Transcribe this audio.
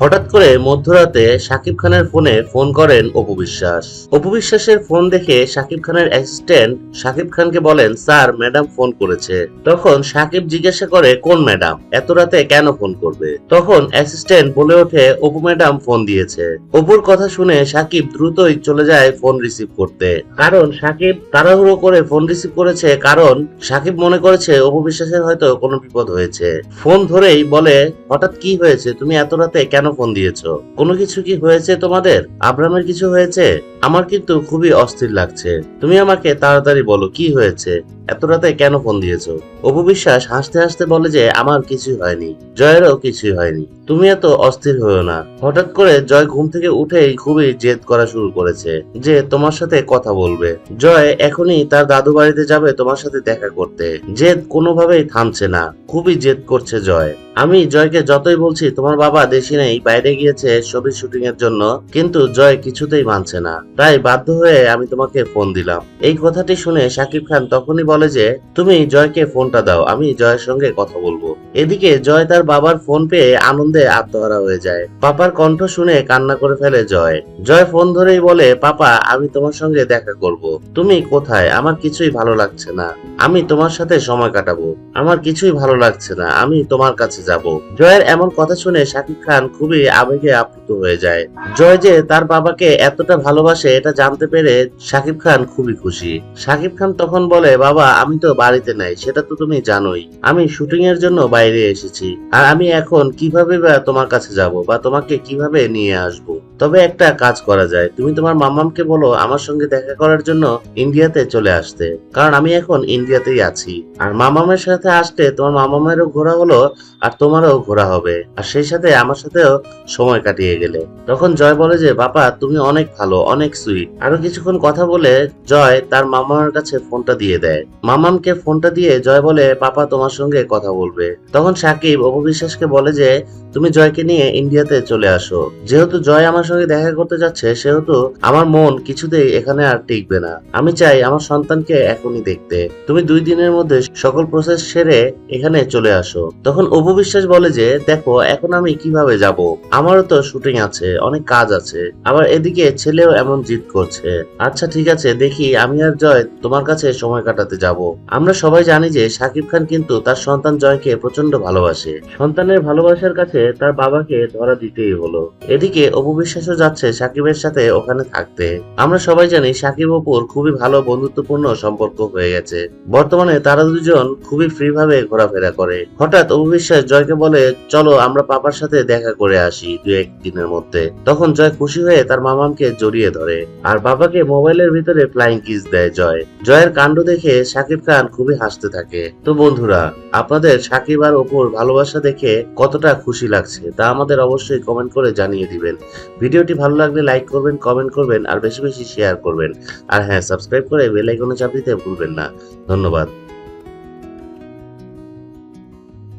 হঠাৎ করে মধ্যরাতে শাকিব খানের ফোনে ফোন করেন অপু বিশ্বাস। অপু বিশ্বাসের ফোন দেখে শাকিব খানের অ্যাসিস্ট্যান্ট শাকিব খানকে বলেন, স্যার, ম্যাডাম ফোন করেছে। তখন শাকিব জিজ্ঞাসা করে, কোন ম্যাডাম? এত রাতে কেন ফোন করবে? তখন অ্যাসিস্ট্যান্ট বলে ওঠে, অপু ম্যাডাম ফোন দিয়েছে। অপুর কথা শুনে শাকিব দ্রুতই চলে যায় ফোন রিসিভ করতে। কারণ শাকিব তাড়াহুড়ো করে ফোন রিসিভ করেছে, কারণ শাকিব মনে করেছে অপু বিশ্বাসের হয়তো কোনো বিপদ হয়েছে। ফোন ধরেই বলে, হঠাৎ কি হয়েছে? তুমি এত রাতে কেন ফোন দিয়েছ? কোনো কিছু কি হয়েছে তোমাদের? আব্রামের কিছু হয়েছে? আমার কিন্তু খুবই অস্থির লাগছে। তুমি আমাকে তাড়াতাড়ি বলো, কি হয়েছে? এত রাতে কেন ফোন দিয়েছ? অপু বিশ্বাস হাসতে হাসতে বলে যে, আমার কিছুই হয়নি। জয়েরও কিছুই হয়নি। তুমি এত অস্থির হয়েও না। হঠাৎ করে জয় ঘুম থেকে উঠেই খুবই জেদ করা শুরু করেছে যে, তোমার সাথে কথা বলবে। জয় এখনই তার দাদু বাড়িতে যাবে তোমার সাথে দেখা করতে। জেদ কোনোভাবেই থামছে না। খুবই জেদ করছে জয়। আমি জয়কে যতই বলছি, তোমার বাবা দেশে নেই, বাইরে গিয়েছে ছবির শুটিং এর জন্য, কিন্তু জয় কিছুতেই মানছে না। তাই বাধ্য হয়ে আমি তোমাকে ফোন দিলাম। এই কথাটি শুনে শাকিব খান তখনই বলে যে, তুমি জয়কে ফোনটা দাও, আমি জয়ের সঙ্গে কথা বলব। এদিকে জয় তার বাবার ফোন পেয়ে আনন্দে আত্মহারা হয়ে যায়। পাপার কণ্ঠ শুনে কান্না করে ফেলে জয়। জয় ফোন ধরেই বলে, পাপা, আমি তোমার সঙ্গে দেখা করব। তুমি কোথায়? আমার কিছুই ভালো লাগছে না। আমি তোমার সাথে সময় কাটাবো। আমার কিছুই ভালো লাগছে না। আমি তোমার কাছে যাব। জয়ের এমন কথা শুনে শাকিব খান খুবই আবেগে আপ্লুত হয়ে যায়। জয় যে তার বাবাকে এতটা ভালোবাসে, এটা জানতে পেরে শাকিব খান খুবই খুশি। শাকিব খান তখন বলে, বাবা আমি তো বাড়িতে নাই, সেটা তো তুমি জানোই। আমি শুটিং এর জন্য বাইরে এসেছি। আর আমি এখন কীভাবে বা তোমার কাছে যাব বা তোমাকে কীভাবে নিয়ে আসব? তবে একটা কাজ করা যায়। তুমি তোমার মামামকে বলো আমার সঙ্গে দেখা করার জন্য ইন্ডিয়াতে চলে আসতে। কারণ আমি এখন ইন্ডিয়াতেই আছি। আর মামামের সাথে আসতে তোমার মামামেরও ঘোরা হলো আর তোমারও ঘোরা হবে। আর সেই সাথে আমার সাথেও সময় কাটিয়ে গেলে। তখন জয় বলে যে, বাবা, তুমি অনেক ভালো, অনেক সুইট আরও কিছুক্ষণ কথা বলে জয় তার মামার কাছে ফোনটা দিয়ে দেয়। মামামকে ফোনটা দিয়ে জয় বলে, পাপা, তোমার সঙ্গে কথা বলবে। তখন সাকিব অপবিশ্বাসকে বলে যে, তুমি জয়কে নিয়ে ইন্ডিয়াতে চলে আসো। যেহেতু জয় আমার সঙ্গে দেখা করতে যাচ্ছে, সেহেতু আমার মন কিছুতেই এখানে আর টিকবে না। আমি চাই আমার সন্তানকে এখনই দেখতে। তুমি দুই দিনের মধ্যে সকল প্রসেস সেরে এখানে চলে আসো। তখন অপু বিশ্বাস বলে যে, দেখো, এখন আমি কীভাবে যাব? আমারও তো শুটিং আছে, অনেক কাজ আছে। আবার এদিকে ছেলেও এমন জিদ করছে। আচ্ছা ঠিক আছে, দেখি আমি আর জয় তোমার কাছে সময় কাটাতে যাব। আমরা সবাই জানি যে সাকিব খান কিন্তু তার সন্তান জয়কে প্রচণ্ড ভালোবাসে। সন্তানের ভালোবাসার কাছে তার বাবাকে ধরা দিতেই হলো। এদিকে অপু বিশ্বাসও যাচ্ছে সাকিবের সাথে ওখানে থাকতে। আমরা সবাই জানি সাকিব অপুর খুবই ভালো বন্ধুত্বপূর্ণ সম্পর্ক হয়ে গেছে। বর্তমানে তারা দুজন খুবই ফ্রি ভাবে ঘোরাফেরা করে। হঠাৎ অপু বিশ্বাস জয়কে বলে, চলো আমরা পাপার সাথে দেখা করে আসি দু একদিনের মধ্যে। তখন জয় খুশি হয়ে তার মামামকে জড়িয়ে ধরে। আর বাবাকে মোবাইলের ভিতরে ফ্লাইং কিস দেয় জয়। জয়ের কাণ্ড দেখে সাকিব খান খুবই হাসতে থাকে। তো বন্ধুরা, আপনাদের সাকিব আর অপুর ভালোবাসা দেখে কতটা খুশি লাগছে তা আমাদের অবশ্যই কমেন্ট করে জানিয়ে দিবেন। ভিডিওটি ভালো লাগলে লাইক করবেন কমেন্ট করবেন, আর বেশি বেশি শেয়ার করবেন। আর হ্যাঁ সাবস্ক্রাইব করে বেল আইকনে চাপ দিতে ভুলবেন না। ধন্যবাদ।